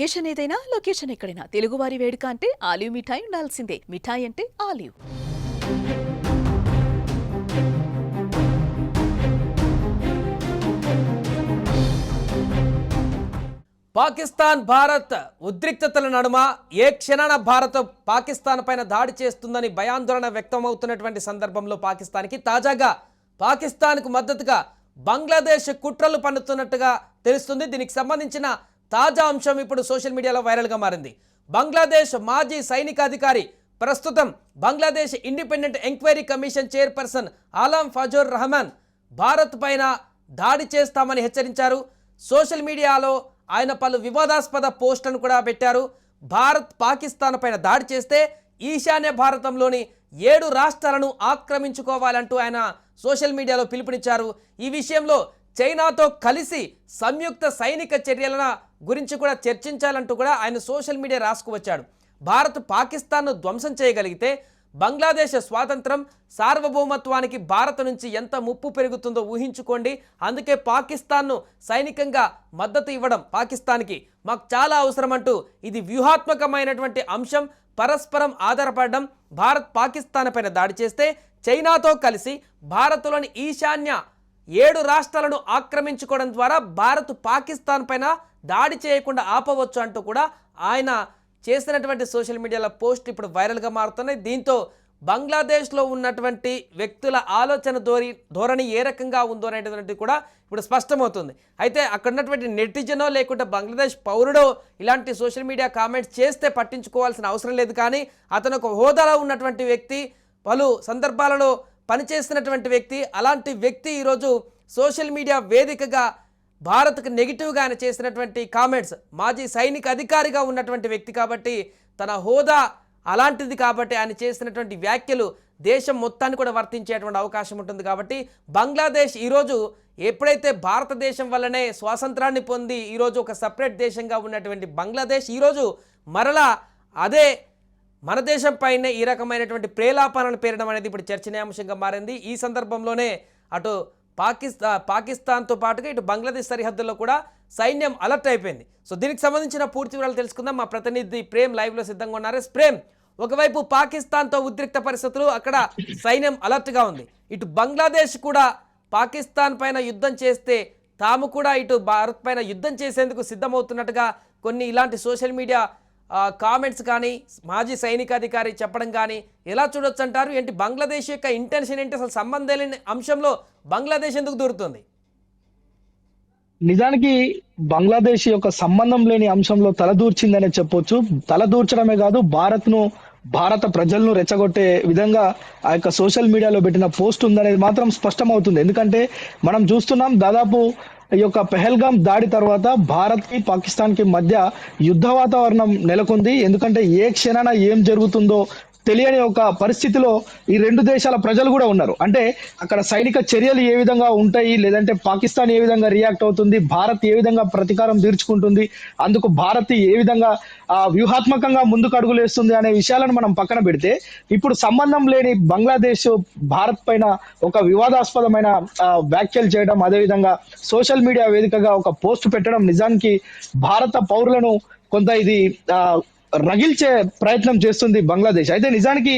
Occasion ఏదైనా location ఎక్కడైనా. తెలుగువారి వేడుక అంటే ఆలివ్ మిఠాయి ఉండాల్సిందే. మిఠాయి అంటే ఆలివ్. పాకిస్తాన్ భారత్ ఉద్రిక్తతల నడుమ ఏ క్షణాన భారత్ పాకిస్తాన్ పైన దాడి చేస్తుందని భయాందోళన వ్యక్తమవుతున్నటువంటి సందర్భంలో పాకిస్తాన్కి తాజాగా పాకిస్తాన్కు మద్దతుగా బంగ్లాదేశ్ కుట్రలు పన్నుతున్నట్టుగా తెలుస్తుంది. దీనికి సంబంధించిన తాజా అంశం ఇప్పుడు సోషల్ మీడియాలో వైరల్గా మారింది. బంగ్లాదేశ్ మాజీ సైనికాధికారి ప్రస్తుతం Bangladesh independent enquiry commission chairperson Alam Fazlur Rahman Bharat పైన దాడి చేస్తామని హెచ్చరించారు. సోషల్ మీడియాలో ఆయన పలు వివాదాస్పద పోస్టులను కూడా పెట్టారు. భారత్ పాకిస్తాన్ పైన దాడి చేస్తే ఈశాన్య భారతంలోని ఏడు రాష్ట్రాలను ఆక్రమించుకోవాలంటూ ఆయన సోషల్ మీడియాలో పిలుపునిచ్చారు. ఈ విషయంలో చైనాతో కలిసి సంయుక్త సైనిక చర్యల గురించి కూడా చర్చించాలంటూ కూడా ఆయన సోషల్ మీడియా రాసుకువచ్చాడు భారత్ పాకిస్తాన్ను ధ్వంసం చేయగలిగితే బంగ్లాదేశ్ స్వాతంత్రం సార్వభౌమత్వానికి భారత్ నుంచి ఎంత ముప్పు పెరుగుతుందో ఊహించుకోండి. అందుకే పాకిస్తాన్ను సైనికంగా మద్దతు ఇవ్వడం పాకిస్తాన్కి మాకు చాలా అవసరం అంటూ ఇది వ్యూహాత్మకమైనటువంటి అంశం. పరస్పరం ఆధారపడడం భారత్ పాకిస్తాన్ పైన దాడి చేస్తే చైనాతో కలిసి భారత్లోని ఈశాన్య ఏడు రాష్ట్రాలను ఆక్రమించుకోవడం ద్వారా భారత్ పాకిస్తాన్ పైన దాడి చేయకుండా ఆపవచ్చు అంటూ కూడా ఆయన చేసినటువంటి సోషల్ మీడియాలో పోస్ట్ ఇప్పుడు వైరల్గా మారుతున్నాయి. దీంతో బంగ్లాదేశ్లో ఉన్నటువంటి వ్యక్తుల ఆలోచన ధోరి ధోరణి ఏ రకంగా ఉందో అనేటువంటిది కూడా ఇప్పుడు స్పష్టమవుతుంది. అయితే అక్కడ ఉన్నటువంటి నెటిజనో లేకుంటే బంగ్లాదేశ్ పౌరుడో ఇలాంటి సోషల్ మీడియా కామెంట్స్ చేస్తే పట్టించుకోవాల్సిన అవసరం లేదు కానీ అతను ఒక హోదాలో ఉన్నటువంటి వ్యక్తి పలు సందర్భాలలో పనిచేస్తున్నటువంటి వ్యక్తి అలాంటి వ్యక్తి ఈరోజు సోషల్ మీడియా వేదికగా భారత్కు నెగిటివ్గా ఆయన చేసినటువంటి కామెంట్స్ మాజీ సైనిక అధికారిగా ఉన్నటువంటి వ్యక్తి కాబట్టి తన హోదా అలాంటిది కాబట్టి ఆయన చేసినటువంటి వ్యాఖ్యలు దేశం మొత్తాన్ని కూడా వర్తించేటువంటి అవకాశం ఉంటుంది కాబట్టి బంగ్లాదేశ్ ఈరోజు ఎప్పుడైతే భారతదేశం వల్లనే స్వాతంత్రాన్ని పొంది ఈరోజు ఒక సపరేట్ దేశంగా ఉన్నటువంటి బంగ్లాదేశ్ ఈరోజు మరలా అదే మన దేశం పైన ఈ రకమైనటువంటి ప్రేలాపనను పేరడం అనేది ఇప్పుడు చర్చనీయాంశంగా మారింది. ఈ సందర్భంలోనే అటు పాకిస్తా పాకిస్తాన్తో పాటుగా ఇటు బంగ్లాదేశ్ సరిహద్దుల్లో కూడా సైన్యం అలర్ట్ అయిపోయింది. సో దీనికి సంబంధించిన పూర్తి వివరాలు తెలుసుకుందాం. మా ప్రతినిధి ప్రేమ్ లైవ్లో సిద్ధంగా ఉన్నారు. ప్రేమ్ ఒకవైపు పాకిస్తాన్తో ఉద్రిక్త పరిస్థితులు అక్కడ సైన్యం అలర్ట్గా ఉంది. ఇటు బంగ్లాదేశ్ కూడా పాకిస్తాన్ పైన యుద్ధం చేస్తే తాము కూడా ఇటు భారత్ పైన యుద్ధం చేసేందుకు సిద్ధమవుతున్నట్టుగా కొన్ని ఇలాంటి సోషల్ మీడియా కామెంట్స్ కానీ మాజీ సైనికాధికారి చెప్పడం కానీ ఎలా చూడొచ్చు అంటారు ఏంటి బంగ్లాదేశ్ యొక్క ఇంటెన్షన్ ఏంటి? అసలు సంబంధం లేని అంశంలో బంగ్లాదేశ్ ఎందుకు దూరుతుంది? నిజానికి బంగ్లాదేశ్ యొక్క సంబంధం లేని అంశంలో తలదూర్చిందనే చెప్పొచ్చు. తలదూర్చడమే కాదు భారత్ను భారత ప్రజలను రెచ్చగొట్టే విధంగా ఆ యొక్క సోషల్ మీడియాలో పెట్టిన పోస్ట్ ఉందనేది మాత్రం స్పష్టమవుతుంది. ఎందుకంటే మనం చూస్తున్నాం దాదాపు ఈ యొక్క పెహల్గాం దాడి తర్వాత భారత్కి పాకిస్తాన్కి మధ్య యుద్ధ వాతావరణం నెలకొంది. ఎందుకంటే ఏ క్షణాన ఏం జరుగుతుందో తెలియని ఒక పరిస్థితిలో ఈ రెండు దేశాల ప్రజలు కూడా ఉన్నారు. అంటే అక్కడ సైనిక చర్యలు ఏ విధంగా ఉంటాయి లేదంటే పాకిస్తాన్ ఏ విధంగా రియాక్ట్ అవుతుంది భారత్ ఏ విధంగా ప్రతీకారం తీర్చుకుంటుంది అందుకు భారత్ ఏ విధంగా వ్యూహాత్మకంగా ముందుకు అడుగులేస్తుంది అనే విషయాలను మనం పక్కన పెడితే ఇప్పుడు సంబంధం లేని బంగ్లాదేశ్ భారత్ పైన ఒక వివాదాస్పదమైన వ్యాఖ్యలు చేయడం అదేవిధంగా సోషల్ మీడియా వేదికగా ఒక పోస్ట్ పెట్టడం నిజానికి భారత పౌరులను కొంత ఇది రగిల్చే ప్రయత్నం చేస్తుంది బంగ్లాదేశ్. అయితే నిజానికి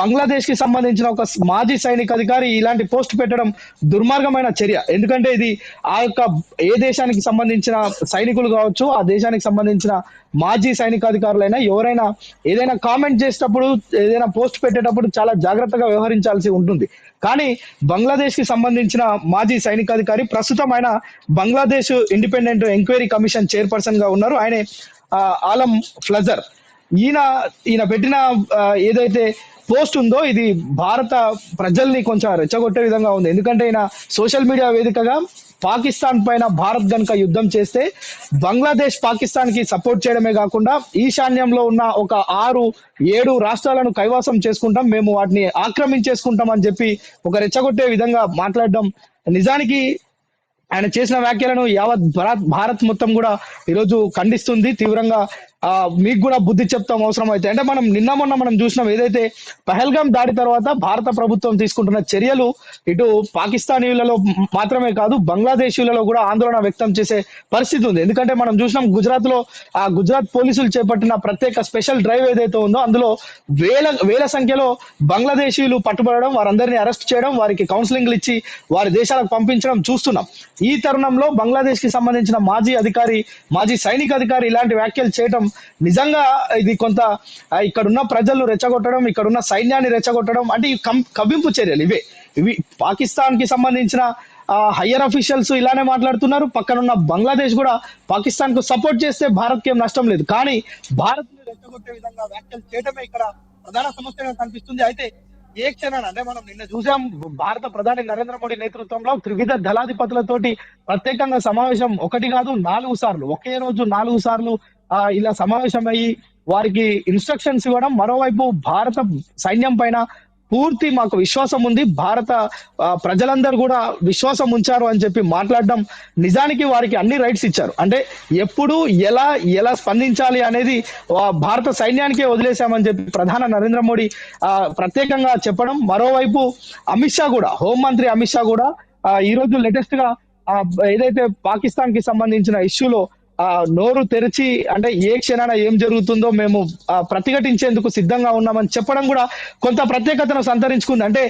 బంగ్లాదేశ్కి సంబంధించిన ఒక మాజీ సైనిక అధికారి ఇలాంటి పోస్ట్ పెట్టడం దుర్మార్గమైన చర్య. ఎందుకంటే ఇది ఆ యొక్క ఏ దేశానికి సంబంధించిన సైనికులు కావచ్చు ఆ దేశానికి సంబంధించిన మాజీ సైనికాధికారులైనా ఎవరైనా ఏదైనా కామెంట్ చేసేటప్పుడు ఏదైనా పోస్ట్ పెట్టేటప్పుడు చాలా జాగ్రత్తగా వ్యవహరించాల్సి ఉంటుంది. కానీ బంగ్లాదేశ్కి సంబంధించిన మాజీ సైనికాధికారి ప్రస్తుతం ఆయన బంగ్లాదేశ్ ఇండిపెండెంట్ ఎంక్వైరీ కమిషన్ చైర్పర్సన్గా ఉన్నారు. ఆయన ఆలం ఫ్లజర్. ఈయన ఈయన పెట్టిన ఏదైతే పోస్ట్ ఉందో ఇది భారత ప్రజల్ని కొంచెం రెచ్చగొట్టే విధంగా ఉంది. ఎందుకంటే ఈయన సోషల్ మీడియా వేదికగా పాకిస్తాన్ పైన భారత్ గనుక యుద్ధం చేస్తే బంగ్లాదేశ్ పాకిస్తాన్కి సపోర్ట్ చేయడమే కాకుండా ఈశాన్యంలో ఉన్న ఒక ఆరు ఏడు రాష్ట్రాలను కైవాసం చేసుకుంటాం. మేము వాటిని ఆక్రమించేసుకుంటాం అని చెప్పి ఒక రెచ్చగొట్టే విధంగా మాట్లాడడం నిజానికి ఆయన చేసిన వ్యాఖ్యలను యావత్ భారత్ భారత్ మొత్తం కూడా ఈరోజు ఖండిస్తుంది. తీవ్రంగా మీకు కూడా బుద్ధి చెప్తాం అవసరం అయితే అంటే మనం నిన్న మొన్న మనం చూసినాం ఏదైతే పహల్గాం దాడి తర్వాత భారత ప్రభుత్వం తీసుకుంటున్న చర్యలు ఇటు పాకిస్తానీలలో మాత్రమే కాదు బంగ్లాదేశీయులలో కూడా ఆందోళన వ్యక్తం చేసే పరిస్థితి ఉంది. ఎందుకంటే మనం చూసినాం గుజరాత్లో ఆ గుజరాత్ పోలీసులు చేపట్టిన ప్రత్యేక స్పెషల్ డ్రైవ్ ఏదైతే ఉందో అందులో వేల వేల సంఖ్యలో బంగ్లాదేశీయులు పట్టుబడడం వారందరినీ అరెస్ట్ చేయడం వారికి కౌన్సిలింగ్లు ఇచ్చి వారి దేశాలకు పంపించడం చూస్తున్నాం. ఈ తరుణంలో బంగ్లాదేశ్కి సంబంధించిన మాజీ అధికారి మాజీ సైనిక అధికారి ఇలాంటి వ్యాఖ్యలు చేయడం నిజంగా ఇది కొంత ఇక్కడ ఇక్కడున్న ప్రజలు రెచ్చగొట్టడం ఇక్కడున్న సైన్యాన్ని రెచ్చగొట్టడం అంటే ఈ కం- కవ్వింపు చర్యలు ఇవే. ఇవి పాకిస్తాన్కి సంబంధించిన హయ్యర్ అఫీషియల్స్ ఇలానే మాట్లాడుతున్నారు. పక్కనున్న బంగ్లాదేశ్ కూడా పాకిస్తాన్కు సపోర్ట్ చేస్తే భారత్ ఏం నష్టం లేదు. కానీ భారత్ రెచ్చగొట్టే విధంగా వ్యాఖ్యలు చేయడమే ఇక్కడ ప్రధాన సమస్యగా కనిపిస్తుంది. అయితే ఏ క్షణాన్ని అంటే మనం నిన్న చూసాం భారత ప్రధాని నరేంద్ర మోడీ నేతృత్వంలో త్రివిధ దళాధిపతులతోటి ప్రత్యేకంగా సమావేశం ఒకటి కాదు నాలుగు సార్లు ఒకే రోజు నాలుగు సార్లు ఇలా సమావేశమై వారికి ఇన్స్ట్రక్షన్స్ ఇవ్వడం. మరోవైపు భారత సైన్యం పైన పూర్తి మాకు విశ్వాసం ఉంది. భారత ప్రజలందరూ కూడా విశ్వాసం ఉంచారు అని చెప్పి మాట్లాడడం నిజానికి వారికి అన్ని రైట్స్ ఇచ్చారు. అంటే ఎప్పుడు ఎలా ఎలా స్పందించాలి అనేది భారత సైన్యానికే వదిలేశామని చెప్పి ప్రధాన నరేంద్ర మోడీ ప్రత్యేకంగా చెప్పడం. మరోవైపు అమిత్ షా కూడా హోంమంత్రి అమిత్ షా కూడా ఈరోజు ఈ రోజు లేటెస్ట్గా ఏదైతే పాకిస్తాన్కి సంబంధించిన ఇష్యూలో ఆ నోరు తెరిచి అంటే ఏ క్షణాన ఏం జరుగుతుందో మేము ప్రతిఘటించేందుకు సిద్ధంగా ఉన్నామని చెప్పడం కూడా కొంత ప్రత్యేకతను సంతరించుకుంది. అంటే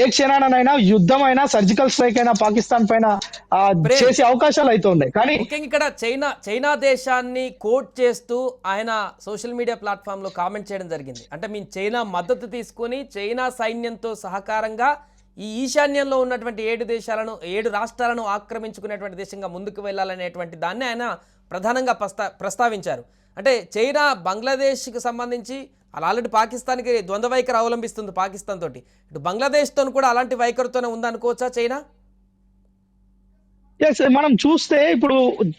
ఏ క్షణానైనా యుద్ధం అయినా సర్జికల్ స్ట్రైక్ అయినా పాకిస్తాన్ పైన. చేసే అవకాశాలు అయితే ఉన్నాయి. కానీ ఇక్కడ చైనా చైనా దేశాన్ని కోట్ చేస్తూ ఆయన సోషల్ మీడియా ప్లాట్ఫామ్లో కామెంట్ చేయడం జరిగింది. అంటే మేము చైనా మద్దతు తీసుకొని చైనా సైన్యంతో సహకారంగా ఈ ఈశాన్యంలో ఉన్నటువంటి ఏడు దేశాలను ఏడు రాష్ట్రాలను ఆక్రమించుకునేటువంటి దేశంగా ముందుకు వెళ్ళాలనేటువంటి దాన్ని ఆయన ప్రధానంగా ప్రస్తా ప్రస్తావించారు. అంటే చైనా బంగ్లాదేశ్కి సంబంధించి అలా ఆల్రెడీ పాకిస్తాన్కి ద్వంద్వ వైఖరి అవలంబిస్తుంది పాకిస్తాన్ తోటి. ఇటు బంగ్లాదేశ్తో కూడా అలాంటి వైఖరితోనే ఉందనుకోవచ్చా చైనా? ఎస్ మనం చూస్తే ఇప్పుడు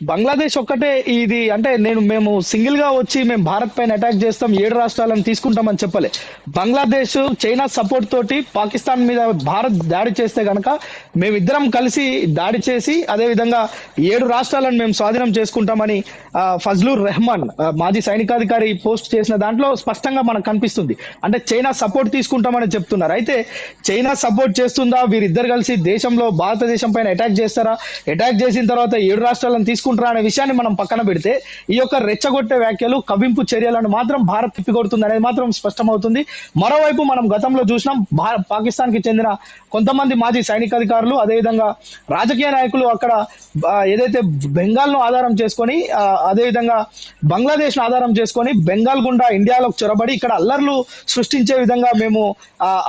బంగ్లాదేశ్ ఒక్కటే ఇది అంటే నేను మేము సింగిల్గా వచ్చి మేము భారత్ పైన అటాక్ చేస్తాం ఏడు రాష్ట్రాలను తీసుకుంటామని చెప్పలే. బంగ్లాదేశ్ చైనా సపోర్ట్ తోటి పాకిస్తాన్ మీద భారత్ దాడి చేస్తే కనుక మేమిద్దరం కలిసి దాడి చేసి అదే విధంగా ఏడు రాష్ట్రాలను మేము స్వాధీనం చేసుకుంటామని ఫజ్లూర్ ఫజ్లుర్ రెహమాన్ మాజీ సైనికాధికారి పోస్ట్ చేసిన దాంట్లో స్పష్టంగా మనకు కనిపిస్తుంది. అంటే చైనా సపోర్ట్ తీసుకుంటామని చెప్తున్నారు. అయితే చైనా సపోర్ట్ చేస్తుందా? వీరిద్దరు కలిసి దేశంలో భారతదేశం పైన అటాక్ చేస్తారా? అటాక్ చేసిన తర్వాత ఏడు రాష్ట్రాలను తీసుకుంటారా అనే విషయాన్ని మనం పక్కన పెడితే ఈ యొక్క రెచ్చగొట్టే వ్యాఖ్యలు కవింపు చర్యలను మాత్రం భారత్ తిప్పికొడుతుంది అనేది మాత్రం స్పష్టమవుతుంది. మరోవైపు మనం గతంలో చూసినాం పాకిస్తాన్కి చెందిన కొంతమంది మాజీ సైనికాధికారులు అదేవిధంగా రాజకీయ నాయకులు అక్కడ ఏదైతే బెంగాల్ను ఆధారం చేసుకొని అదేవిధంగా బంగ్లాదేశ్ను ఆధారం చేసుకొని బెంగాల్ గుండా ఇండియాలోకి చొరబడి ఇక్కడ అల్లర్లు సృష్టించే విధంగా మేము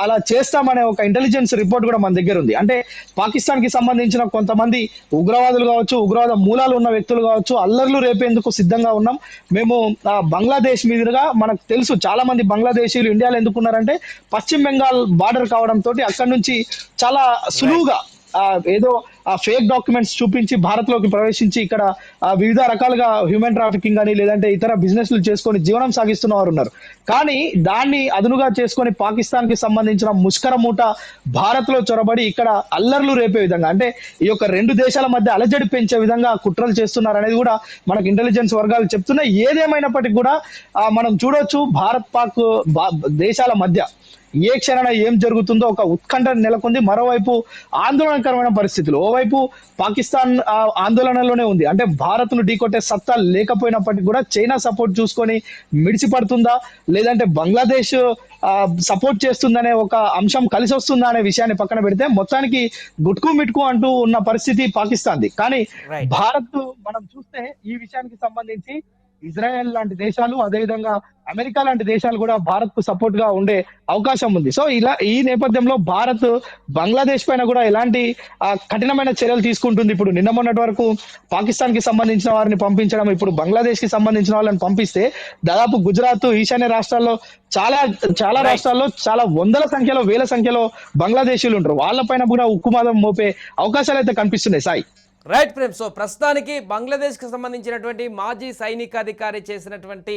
అలా చేస్తామనే ఒక ఇంటెలిజెన్స్ రిపోర్ట్ కూడా మన దగ్గర ఉంది. అంటే పాకిస్తాన్కి సంబంధించిన కొంతమంది ఉగ్రవాదులు కావచ్చు ఉగ్రవాద మూలాలు ఉన్న వ్యక్తులు కావచ్చు అల్లర్లు రేపేందుకు సిద్ధంగా ఉన్నాం. మేము బంగ్లాదేశ్ మీదుగా మనకు తెలుసు చాలా మంది బంగ్లాదేశీయులు ఇండియాలో ఎందుకున్నారంటే పశ్చిమ బెంగాల్ బార్డర్ కావడంతో అక్కడి నుంచి చాలా సులువుగా ఏదో ఫేక్ డాక్యుమెంట్స్ చూపించి భారత్లోకి ప్రవేశించి ఇక్కడ వివిధ రకాలుగా హ్యూమన్ ట్రాఫికింగ్ అని లేదంటే ఇతర బిజినెస్లు చేసుకొని జీవనం సాగిస్తున్న వారు ఉన్నారు కానీ దాన్ని అదునుగా చేసుకొని పాకిస్తాన్కి సంబంధించిన ముష్కర మూట భారత్లో చొరబడి ఇక్కడ అల్లర్లు రేపే విధంగా అంటే ఈ యొక్క రెండు దేశాల మధ్య అలజడి పెంచే విధంగా కుట్రలు చేస్తున్నారు అనేది కూడా మనకు ఇంటెలిజెన్స్ వర్గాలు చెప్తున్నాయి. ఏదేమైనప్పటికీ కూడా మనం చూడొచ్చు భారత్ పాక్ దేశాల మధ్య ఏ క్షణాన ఏం జరుగుతుందో ఒక ఉత్కంఠ నెలకొంది. మరోవైపు ఆందోళనకరమైన పరిస్థితులు. ఓవైపు పాకిస్తాన్ ఆందోళనలోనే ఉంది. అంటే భారత్ను ఢీకొట్టే సత్తా లేకపోయినప్పటికీ కూడా చైనా సపోర్ట్ చూసుకొని మిడిసిపడుతుందా? లేదంటే బంగ్లాదేశ్ సపోర్ట్ చేస్తుందనే ఒక అంశం కలిసి వస్తుందా అనే విషయాన్ని పక్కన పెడితే మొత్తానికి గుట్కు మిట్కు అంటూ ఉన్న పరిస్థితి పాకిస్తాన్ది. కానీ. భారత్ మనం చూస్తే ఈ విషయానికి సంబంధించి ఇజ్రాయెల్ లాంటి దేశాలు అదేవిధంగా అమెరికా లాంటి దేశాలు కూడా భారత్కు సపోర్ట్గా ఉండే అవకాశం ఉంది. సో ఇలా ఈ నేపథ్యంలో భారత్ బంగ్లాదేశ్ పైన కూడా ఎలాంటి కఠినమైన చర్యలు తీసుకుంటుంది ఇప్పుడు? నిన్న మొన్నటి వరకు పాకిస్తాన్కి సంబంధించిన వారిని పంపించడం ఇప్పుడు బంగ్లాదేశ్కి సంబంధించిన వాళ్ళని పంపిస్తే దాదాపు గుజరాత్ ఈశాన్య రాష్ట్రాల్లో చాలా చాలా రాష్ట్రాల్లో చాలా వందల సంఖ్యలో వేల సంఖ్యలో బంగ్లాదేశీలు ఉంటారు. వాళ్ళపైన కూడా ఉక్కుమాదం మోపే అవకాశాలు అయితే కనిపిస్తున్నాయి. సాయి. రైట్ ప్రేమ్ సో ప్రస్తుతానికి బంగ్లాదేశ్కి సంబంధించినటువంటి మాజీ సైనికాధికారి చేసినటువంటి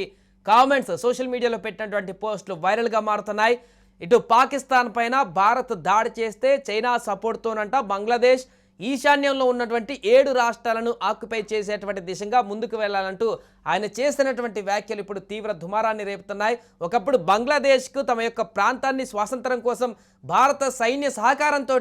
కామెంట్స్ సోషల్ మీడియాలో పెట్టినటువంటి పోస్టులు వైరల్గా మారుతున్నాయి. ఇటు పాకిస్తాన్ పైన భారత్ దాడి చేస్తే చైనా సపోర్ట్తోనంట బంగ్లాదేశ్. ఈశాన్యంలో ఉన్నటువంటి ఏడు రాష్ట్రాలను ఆక్యుపై చేసేటువంటి దిశగా ముందుకు వెళ్ళాలంటూ ఆయన చేసినటువంటి వ్యాఖ్యలు ఇప్పుడు తీవ్ర దుమారాన్ని రేపుతున్నాయి. ఒకప్పుడు బంగ్లాదేశ్కు తమ యొక్క ప్రాంతాన్ని స్వాతంత్రం కోసం భారత సైన్య సహకారంతో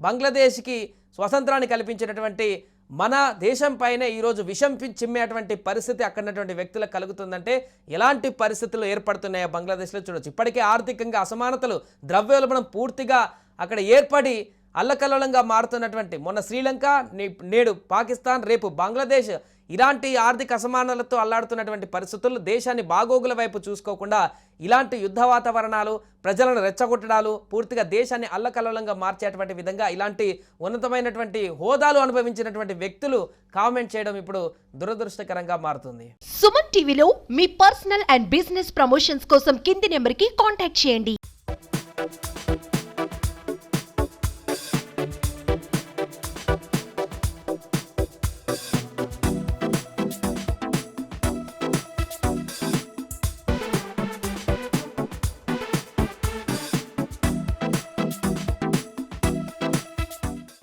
బంగ్లాదేశ్కి స్వతంత్రాన్ని కల్పించినటువంటి మన దేశం పైనే ఈరోజు విషం పి- చిమ్మేటువంటి పరిస్థితి అక్కడ ఉన్నటువంటి వ్యక్తులకు కలుగుతుందంటే ఎలాంటి పరిస్థితులు ఏర్పడుతున్నాయో బంగ్లాదేశ్లో చూడొచ్చు. ఇప్పటికే ఆర్థికంగా అసమానతలు ద్రవ్యోల్బణం పూర్తిగా అక్కడ ఏర్పడి అల్లకల్లోలంగా మారుతున్నటువంటి మొన్న శ్రీలంక నే- నేడు పాకిస్తాన్ రేపు బంగ్లాదేశ్ ఇలాంటి ఆర్థిక అసమానాలతో అల్లాడుతున్నటువంటి పరిస్థితుల్లో దేశాన్ని బాగోగుల వైపు చూసుకోకుండా ఇలాంటి యుద్ధ వాతావరణాలు ప్రజలను రెచ్చగొట్టడాలు పూర్తిగా దేశాన్ని అల్లకల్లోలంగా మార్చేటువంటి విధంగా ఇలాంటి ఉన్నతమైనటువంటి హోదాలు అనుభవించినటువంటి వ్యక్తులు కామెంట్ చేయడం ఇప్పుడు దురదృష్టకరంగా మారుతుంది. సుమన్ టీవీలో మీ పర్సనల్ అండ్ బిజినెస్ ప్రమోషన్స్ కోసం కింది నెంబర్కి కాంటాక్ట్ చేయండి.